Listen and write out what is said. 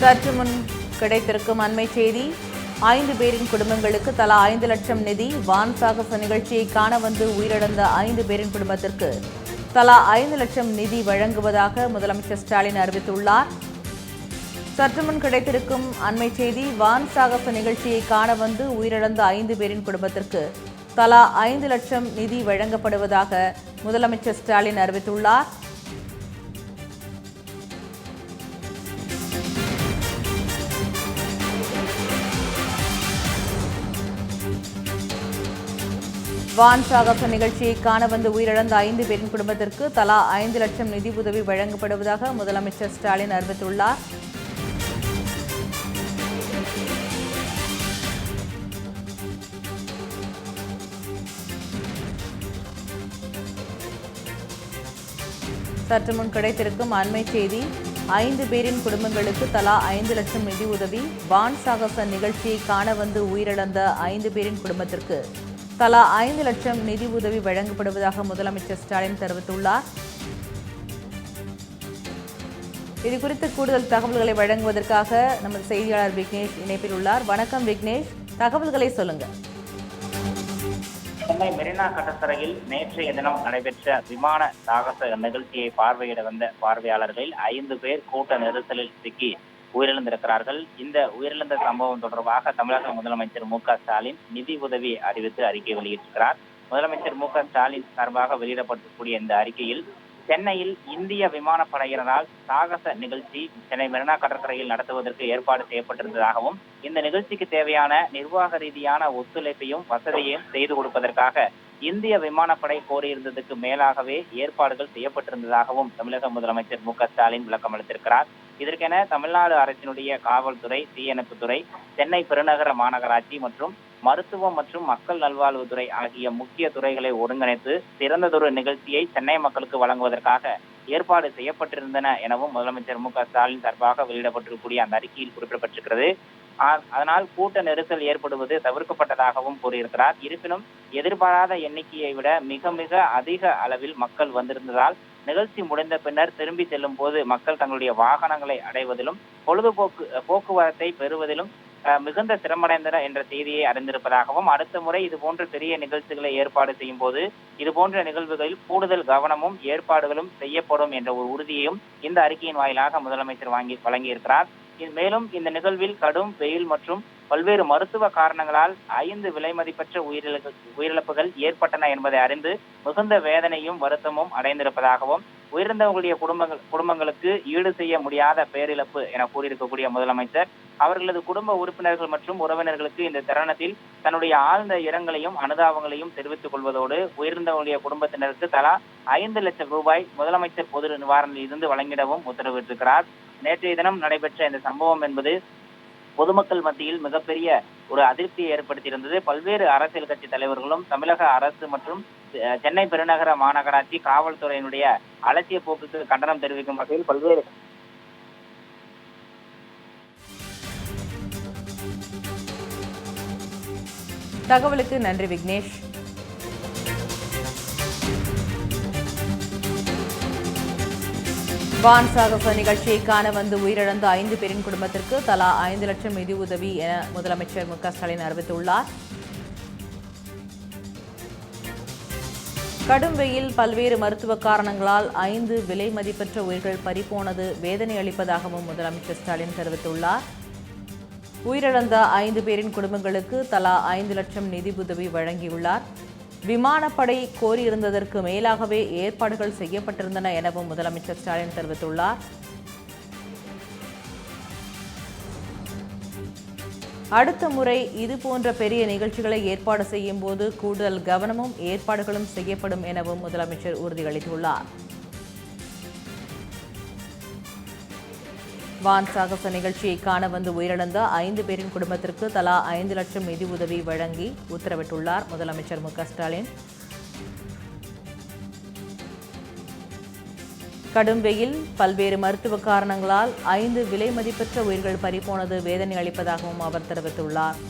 சற்று முன் கிடைத்திருக்கும் அண்மை செய்தி. ஐந்து பேரின் குடும்பங்களுக்கு தலா ஐந்து லட்சம் நிதி. வான் சாகச நிகழ்ச்சியை காண வந்து உயிரிழந்த ஐந்து பேரின் குடும்பத்திற்கு தலா ஐந்து லட்சம் நிதி வழங்குவதாக முதலமைச்சர் ஸ்டாலின் அறிவித்துள்ளார். சற்று முன் கிடைத்திருக்கும் அண்மை செய்தி வான் சாகச நிகழ்ச்சியை காண வந்து உயிரிழந்த ஐந்து பேரின் குடும்பத்திற்கு தலா ஐந்து லட்சம் நிதி வழங்கப்படுவதாக முதலமைச்சர் ஸ்டாலின் அறிவித்துள்ளார். வான் சாகச நிகழ்ச்சியை காண வந்து உயிரிழந்த ஐந்து பேரின் குடும்பத்திற்கு தலா ஐந்து லட்சம் நிதி உதவி வழங்கப்படுவதாக முதலமைச்சர் ஸ்டாலின் அறிவித்துள்ளார். சற்று முன் கிடைத்திருக்கும் அண்மை செய்தி ஐந்து பேரின் குடும்பங்களுக்கு தலா ஐந்து லட்சம் நிதி உதவி வான் சாகச நிகழ்ச்சியை காண வந்து உயிரிழந்த ஐந்து பேரின் குடும்பத்திற்கு தலா ஐந்து லட்சம் நிதி உதவி வழங்கப்படுவதாக முதலமைச்சர் ஸ்டாலின் தெரிவித்துள்ளார். இதுகுறித்து கூடுதல் தகவல்களை வழங்குவதற்காக நமது செய்தியாளர் விக்னேஷ் இணைப்பில் உள்ளார். வணக்கம் விக்னேஷ். தகவல்களை சொல்லுங்கள் சென்னை மெரினா கடற்கரையில் நேற்றைய தினம் நடைபெற்ற விமான சாகச நிகழ்ச்சியை பார்வையிட வந்த பார்வையாளர்களில் ஐந்து பேர் கூட்ட நெரிசலில் சிக்கி உயிரிழந்திருக்கிறார்கள். இந்த உயிரிழந்த சம்பவம் தொடர்பாக தமிழக முதலமைச்சர் மு க ஸ்டாலின் நிதி உதவி அறிவித்து அறிக்கை வெளியிட்டிருக்கிறார். முதலமைச்சர் மு க ஸ்டாலின் சார்பாக வெளியிடப்பட்டிருக்கூடிய இந்த அறிக்கையில் சென்னையில் இந்திய விமானப்படையினரால் சாகச நிகழ்ச்சி சென்னை மெரினா கடற்கரையில் நடத்துவதற்கு ஏற்பாடு செய்யப்பட்டிருந்ததாகவும் இந்த நிகழ்ச்சிக்கு தேவையான நிர்வாக ரீதியான ஒத்துழைப்பையும் வசதியையும் செய்து கொடுப்பதற்காக இந்திய விமானப்படை கோரியிருந்ததுக்கு மேலாகவே ஏற்பாடுகள் செய்யப்பட்டிருந்ததாகவும் தமிழக முதலமைச்சர் மு க ஸ்டாலின் விளக்கம் அளித்திருக்கிறார். இதற்கென தமிழ்நாடு அரசினுடைய காவல்துறை தீயணைப்புத்துறை சென்னை பெருநகர மாநகராட்சி மற்றும் மருத்துவம் மற்றும் மக்கள் நல்வாழ்வுத்துறை ஆகிய முக்கிய துறைகளை ஒருங்கிணைத்து சிறந்ததொரு நிகழ்ச்சியை சென்னை மக்களுக்கு வழங்குவதற்காக ஏற்பாடு செய்யப்பட்டிருந்தன எனவும் முதலமைச்சர் மு க ஸ்டாலின் சார்பாக வெளியிடப்பட்டிருக்கக்கூடிய அந்த அறிக்கையில் குறிப்பிடப்பட்டிருக்கிறது. அதனால் கூட்ட நெரிசல் ஏற்படுவது தவிர்க்கப்பட்டதாகவும் கூறியிருக்கிறார். இருப்பினும் எதிர்பாராத எண்ணிக்கையை விட மிக மிக அதிக அளவில் மக்கள் வந்திருந்ததால் நிகழ்ச்சி முடிந்த பின்னர் திரும்பி செல்லும் போது மக்கள் தங்களுடைய வாகனங்களை அடைவதிலும் பொழுதுபோக்கு போக்குவரத்தை பெறுவதிலும் மிகுந்த சிரமடைந்தனர் என்ற செய்தியை அறிந்திருப்பதாகவும் அடுத்த முறை இது போன்ற பெரிய நிகழ்ச்சிகளை ஏற்பாடு செய்யும் போது இது போன்ற நிகழ்வுகளில் கூடுதல் கவனமும் ஏற்பாடுகளும் செய்யப்படும் என்ற ஒரு உறுதியையும் இந்த அறிக்கையின் வாயிலாக முதலமைச்சர் வாங்கி வழங்கியிருக்கிறார். மேலும் இந்த நிகழ்வில் கடும் வெயில் மற்றும் பல்வேறு மருத்துவ காரணங்களால் ஐந்து விலை மதிப்பற்ற உயிரிழப்பு உயிரிழப்புகள் ஏற்பட்டன என்பதை அறிந்து மிகுந்த வேதனையும் வருத்தமும் அடைந்திருப்பதாகவும் உயிரிழந்தவர்களுடைய குடும்பங்கள் குடும்பங்களுக்கு ஈடு செய்ய முடியாத பேரிழப்பு என கூறியிருக்கக்கூடிய முதலமைச்சர் அவர்களது குடும்ப உறுப்பினர்கள் மற்றும் உறவினர்களுக்கு இந்த தருணத்தில் தன்னுடைய ஆழ்ந்த இரங்கலையும் அனுதாபங்களையும் தெரிவித்துக் கொள்வதோடு உயிரிழந்தவர்களுடைய குடும்பத்தினருக்கு தலா ஐந்து லட்சம் ரூபாய் முதலமைச்சர் பொது நிவாரணத்தில் இருந்து வழங்கிடவும் உத்தரவிட்டிருக்கிறார். நேற்றைய தினம் நடைபெற்ற இந்த சம்பவம் என்பது பொதுமக்கள் மத்தியில் மிகப்பெரிய ஒரு அதிருப்தியை ஏற்படுத்தியிருந்தது. பல்வேறு அரசியல் கட்சி தலைவர்களும் தமிழக அரசு மற்றும் சென்னை பெருநகர மாநகராட்சி காவல்துறையினுடைய அலட்சிய போக்குக்கு கண்டனம் தெரிவிக்கும் வகையில் பல்வேறு தகவலுக்கு நன்றி விக்னேஷ். வான் சாகச நிகழ்ச்சியை காண வந்து உயிரிழந்த ஐந்து பேரின் குடும்பத்திற்கு தலா ஐந்து லட்சம் நிதி உதவி என முதலமைச்சர் மு க ஸ்டாலின் அறிவித்துள்ளார். கடும் வெயில் பல்வேறு மருத்துவ காரணங்களால் ஐந்து விலை மதிப்பற்ற உயிர்கள் பறிபோனது வேதனை அளிப்பதாகவும் முதலமைச்சர் ஸ்டாலின் தெரிவித்துள்ளார். உயிரிழந்த ஐந்து பேரின் குடும்பங்களுக்கு தலா ஐந்து லட்சம் நிதி உதவி வழங்கியுள்ளார். விமானப்படை கோரியிருந்ததற்கு மேலாகவே ஏற்பாடுகள் செய்யப்பட்டிருந்தன எனவும் முதலமைச்சர் ஸ்டாலின் தெரிவித்துள்ளார். அடுத்த முறை இது போன்ற பெரிய நிகழ்ச்சிகளை ஏற்பாடு செய்யும் போது கூடுதல் கவனமும் ஏற்பாடுகளும் செய்யப்படும் எனவும் முதலமைச்சர் உறுதியளித்துள்ளார். வான் சாகச நிகழ்ச்சியை காண வந்து உயிரிழந்த ஐந்து பேரின் குடும்பத்திற்கு தலா ஐந்து லட்சம் நிதி உதவி வழங்கி உத்தரவிட்டுள்ளார் முதலமைச்சர் மு க ஸ்டாலின். கடும் வெயில் பல்வேறு மருத்துவ காரணங்களால் ஐந்து விலை மதிப்பற்ற உயிர்கள் பறிபோனது வேதனை அளிப்பதாகவும் அவர் தெரிவித்துள்ளார்.